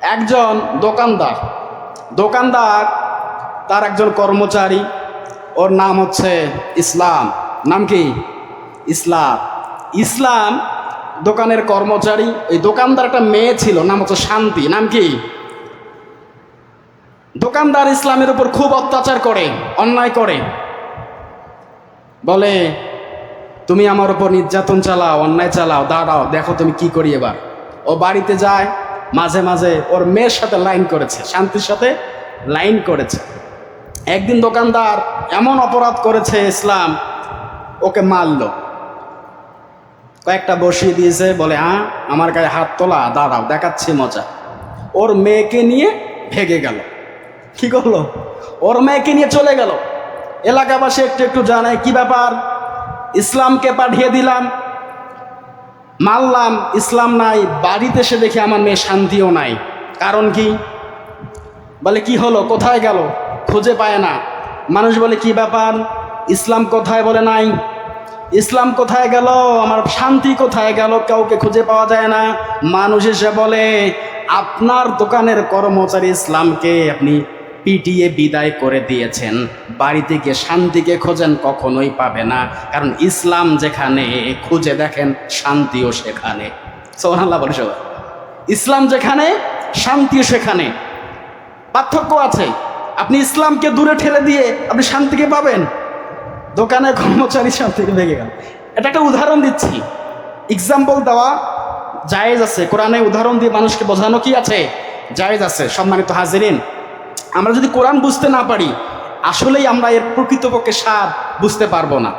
একজন দোকানদার। দোকানদার তার একজন কর্মচারী, ওর নাম হচ্ছে ইসলাম। নাম কি? ইসলাম। ইসলাম দোকানের কর্মচারী, ওই দোকানদার একটা মেয়ে ছিল, নাম হচ্ছে শান্তি। নাম কি? দোকানদার ইসলামের উপর খুব অত্যাচার করে, অন্যায় করে। বলে, তুমি আমার উপর নির্যাতন চালাও, অন্যায় চালাও, দাঁড়াও, দেখো তুমি কি করি এবার। ও বাড়িতে যায় মাঝে মাঝে ওর মেয়ের সাথে লাইন করেছে, শান্তির সাথে লাইন করেছে। একদিন দোকানদার এমন অপরাধ করেছে ইসলাম, ওকে মারলো। কয়েকটা বসিয়ে দিয়েছে, বলে হ্যাঁ আমার গায়ে হাত তোলা, দাঁড়াও, দেখাচ্ছি মজা। ওর মেয়েকে নিয়ে ভেগে গেল। কি করল? ওর মেয়েকে নিয়ে চলে গেল। এলাকাবাসী একটু একটু জানায়, কি ব্যাপার? ইসলামকে পাঠিয়ে দিলাম। মারলাম ইসলাম নাই, বাড়িতে এসে দেখি আমার মেয়ে শান্তিও নাই। কারণ কি? বলে, কি হলো? কোথায় গেল? খুঁজে পায় না। মানুষ বলে, কি ব্যাপার? ইসলাম কোথায়? বলে, নাই। ইসলাম কোথায় গেল? আমার শান্তি কোথায় গেল? কাউকে খুঁজে পাওয়া যায় না। মানুষ এসে বলে, আপনার দোকানের কর্মচারী ইসলামকে আপনি পিটিয়ে বিদায় করে দিয়েছেন। বাড়িতে গিয়ে শান্তিকে খোঁজেন কখনোই পাবে না। কারণ ইসলাম যেখানে, খুঁজে দেখেন শান্তিও সেখানে। সোহানাল্লাহ বলে সবাই। ইসলাম যেখানে, শান্তিও সেখানে। পার্থক্য আছে। আপনি ইসলামকে দূরে ঠেলে দিয়ে আপনি শান্তিকে পাবেন? দোকানে কর্মচারী শান্তিকে ভেঙে গেল। এটা একটা উদাহরণ দিচ্ছি। এক্সাম্পল দেওয়া জায়েজ আছে। কোরআনে উদাহরণ দিয়ে মানুষকে বোঝানো কি আছে? জায়েজ আছে। সম্মানিত হাজিরিন আমরা যদি কোরআন বুঝতে না পারি আসলেই আমরা এর প্রকৃতপক্ষে স্বাদ বুঝতে পারব না।